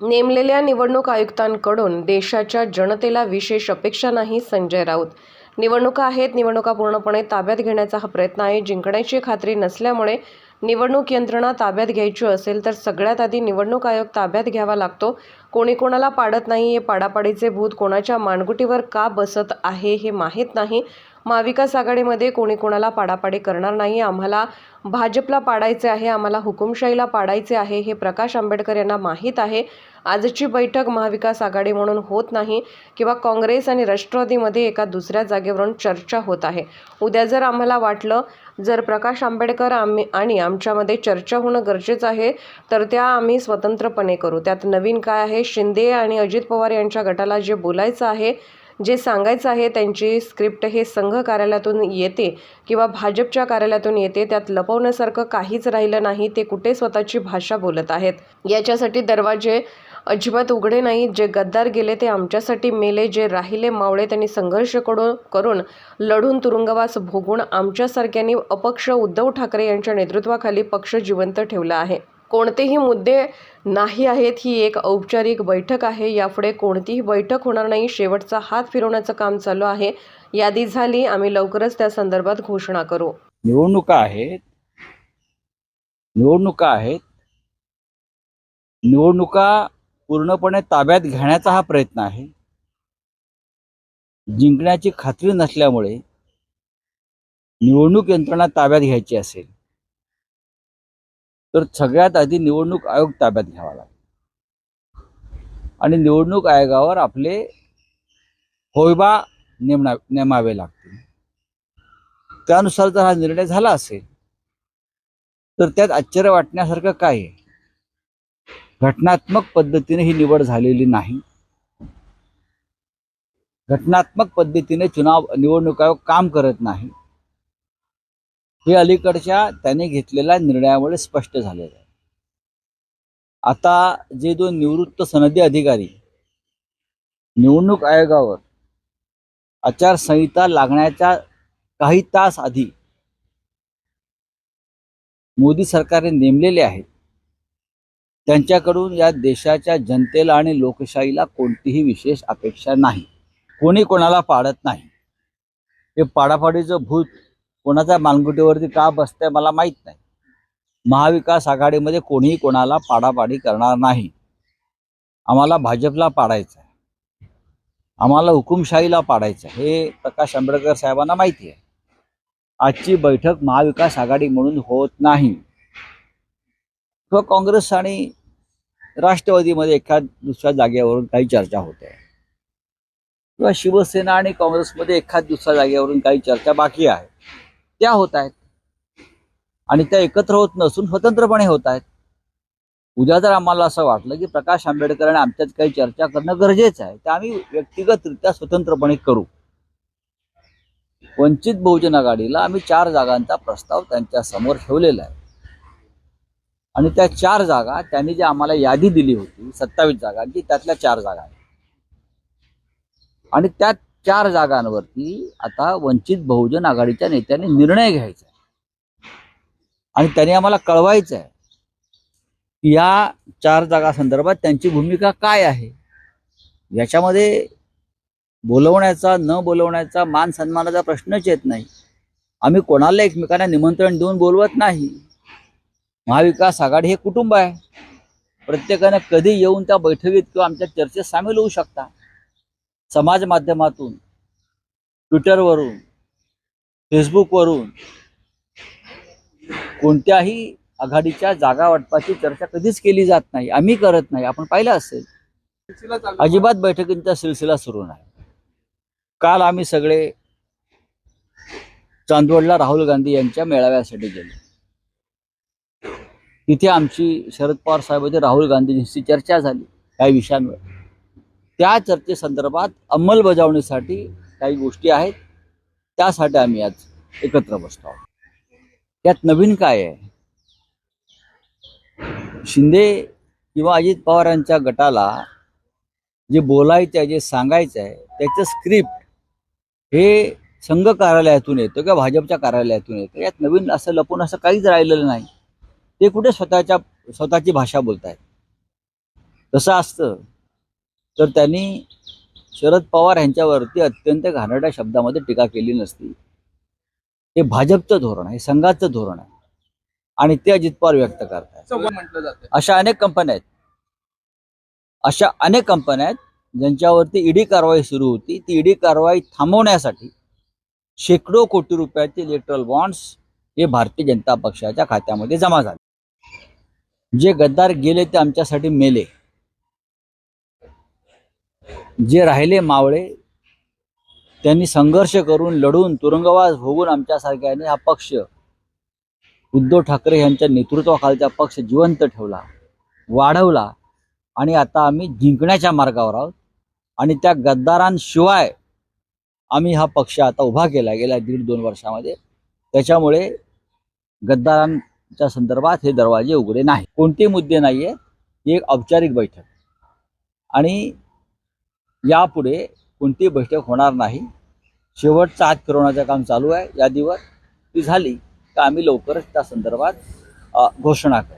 नेमलेल्या निवडणूक आयुक्तांकडून देशाच्या जनतेला विशेष अपेक्षा नाही संजय राऊत. निवडणुका आहेत निवडणुका पूर्णपणे ताब्यात घेण्याचा हा प्रयत्न आहे. जिंकण्याची खात्री नसल्यामुळे निवडणूक यंत्रणा ताब्यात घ्यायची असेल तर सगळ्यात आधी निवडणूक आयोग ताब्यात घ्यावा लागतो. कोणी कोणाला पाडत नाही हे पाडापाडीचे भूत कोणाच्या मानगुटीवर का बसत आहे हे माहीत नाही. महाविकास आघाडीमध्ये कोणी कोणाला पाडापाडी करणार नाही. आम्हाला भाजपला पाडायचे आहे आम्हाला हुकुमशाहीला पाडायचे आहे हे प्रकाश आंबेडकर यांना माहीत आहे. आजची बैठक महाविकास आघाडी म्हणून होत नाही किंवा काँग्रेस आणि राष्ट्रवादीमध्ये एका दुसऱ्या जागेवरून चर्चा होत आहे. उद्या जर आम्हाला वाटलं जर प्रकाश आंबेडकर आम्ही आणि आमच्यामध्ये चर्चा होणं गरजेचं आहे तर त्या आम्ही स्वतंत्रपणे करू. त्यात नवीन काय आहे? शिंदे आणि अजित पवार यांच्या गटाला जे बोलायचं आहे जे सांगायचं आहे त्यांची स्क्रिप्ट हे संघ कार्यालयातून येते किंवा भाजपच्या कार्यालयातून येते. त्यात लपवण्यासारखं काहीच राहिलं नाही. ते कुठे स्वतःची भाषा बोलत आहेत? याच्यासाठी दरवाजे अजिबात उघडे नाहीत जे गद्दार गेले ते आमच्यासाठी मेले. जे राहिले मावळे त्यांनी संघर्ष करून करून लढून तुरुंगवास भोगून आमच्यासारख्यांनी अपक्ष उद्धव ठाकरे यांच्या नेतृत्वाखाली पक्ष जिवंत ठेवला आहे. कोणतेही मुद्दे नाही आहेत ही एक औपचारिक बैठक आहे. यापुढे कोणतीही बैठक होणार नाही. शेवटचा हात फिरवण्याचं काम चालू आहे. यादी झाली. आम्ही लवकरच त्या संदर्भात घोषणा करू. निवडणुका आहेत. निवडणुका आहेत. निवडणुका पूर्णपणे ताब्यात घेण्याचा हा प्रयत्न आहे. जिंकण्याची खात्री नसल्यामुळे निवडणूक यंत्रणा ताब्यात घ्यायची असेल तर सगळ्यात आधी निवडणूक आयोग ताब्यात घ्यावा लागेल. आणि निवडणूक आयोगावर आपले होयबा नेमणा नेमावे लागतील. त्यानुसार जर हा निर्णय झाला असेल तर त्यात आश्चर्य वाटण्यासारखं काय आहे? घटनात्मक पद्धतीने ही निवड झालेली नाही. घटनात्मक पद्धतीने चुनाव निवडणूक आयोग काम करत नाही. हे अलीकडच्या त्याने घेतलेल्या निर्णयामुळे स्पष्ट झालेलं आहे. आता जे दोन निवृत्त सनदी अधिकारी निवडणूक आयोगावर आचारसंहिता लागण्याच्या काही तास आधी मोदी सरकारने नेमलेले आहेत त्यांच्याकडून या देशाच्या जनतेला आणि लोकशाहीला कोणतीही विशेष अपेक्षा नाही. कोणी कोणाला पाडत नाही. हे पाडापाडीचं भूत कोणाच्या मानगुटीवरती का बसतंय मला माहीत नाही. महाविकास आघाडीमध्ये कोणीही कोणाला पाडापाडी करणार नाही. आम्हाला भाजपला पाडायचं आहे आम्हाला हुकुमशाहीला पाडायचं हे प्रकाश आंबेडकर साहेबांना माहिती आहे. आजची बैठक महाविकास आघाडी म्हणून होत नाही. किंवा काँग्रेस आणि राष्ट्रवादीमध्ये एखाद दुसऱ्या जागेवरून काही चर्चा होते किंवा शिवसेना आणि काँग्रेसमध्ये एखाद दुसऱ्या जागेवरून काही चर्चा बाकी आहे. त्या होत आहेत. आणि त्या एकत्र होत नसून स्वतंत्रपणे होत आहेत. उद्या जर आम्हाला असं वाटलं की प्रकाश आंबेडकर आणि आमच्यात काही चर्चा करणं गरजेचं आहे तर आम्ही व्यक्तिगतरित्या स्वतंत्रपणे करू. वंचित बहुजन आघाडीला आम्ही चार जागांचा प्रस्ताव त्यांच्यासमोर ठेवलेला आहे. आणि त्या चार जागा त्यांनी जी आम्हाला यादी दिली होती सत्तावीस जागांची त्यातल्या चार जागा आहेत. आणि त्या चार जागांवरती आता वंचित बहुजन आघाडीच्या नेत्यांनी निर्णय घ्यायचा आहे. आणि त्यांनी आम्हाला कळवायचं आहे की या चार जागा संदर्भात त्यांची भूमिका काय आहे. याच्यामध्ये बोलवण्याचा न बोलवण्याचा मान सन्मानाचा प्रश्नच येत नाही. आम्ही कोणाला एकमेकांना निमंत्रण देऊन बोलवत नाही? महाविकास आघाडी हे कुटुंब आहे. प्रत्येकाने कधी येऊन त्या बैठकीत किंवा आमच्या चर्चेत सामील होऊ शकता. समाज माध्यमातून ट्विटरवरून फेसबुकवरून कोणत्याही आघाडीच्या जागा वाटपाची चर्चा कधीच केली जात नाही. आम्ही करत नाही. आपण पाहिलं असेल. अजिबात बैठकींचा सिलसिला सुरू नाही. काल आम्ही सगळे चांदवडला राहुल गांधी यांच्या मेळाव्यासाठी गेलो. तिथे आमची शरद पवार साहेबांची राहुल गांधीजींशी चर्चा झाली काही विषयांवर. त्या चर्चेसंदर्भात अंमलबजावणीसाठी काही गोष्टी आहेत. त्यासाठी आम्ही आज एकत्र बसतो आहोत. त्यात नवीन काय आहे? शिंदे किंवा अजित पवारांच्या गटाला जे बोलायचं आहे जे सांगायचं आहे त्याचं स्क्रिप्ट हे संघ कार्यालयातून येतं किंवा भाजपच्या कार्यालयातून येतं. यात नवीन असं लपून असं काहीच राहिलेलं नाही. ते कुठे स्वतःच्या स्वतःची भाषा बोलतायत. तसं असतं. तर त्यांनी शरद पवार यांच्यावरती अत्यंत घाणेरड्या शब्दामध्ये टीका केली नसती. हे भाजपचं धोरण आहे संघाचं धोरण आहे. आणि ते अजित पवार व्यक्त करतात चव्हाण म्हटलं जातं. अशा अनेक कंपन्या आहेत. अशा अनेक कंपन्या आहेत ज्यांच्यावरती ईडी कारवाई सुरू होती. ती ईडी कारवाई थांबवण्यासाठी शेकडो कोटी रुपयाचे इलेक्ट्रल बॉन्ड्स हे भारतीय जनता पक्षाच्या खात्यामध्ये जमा झाले. जे गद्दार गेले ते आमच्यासाठी मेले. जे राहिले मावळे त्यांनी संघर्ष करून लढून तुरुंगवास भोगून आमच्यासारख्याने हा पक्ष उद्धव ठाकरे यांच्या नेतृत्वाखालचा पक्ष जिवंत ठेवला वाढवला आणि आता आम्ही जिंकण्याच्या मार्गावर आहोत आणि त्या गद्दारांशिवाय आम्ही हा पक्ष आता उभा केला गेल्या दीड दोन वर्षामध्ये. त्याच्यामुळे गद्दारां च्या संदर्भात हे दरवाजे उघडे नाही कोणते मुद्दे नाही आहे ही एक औपचारिक बैठक. आणि यापुढे कोणती बैठक होणार नाही शेवटचा हात फिरवण्याचं काम चालू आहे या दिवस ती झाली तर आम्ही लवकरच त्या संदर्भात घोषणा करू.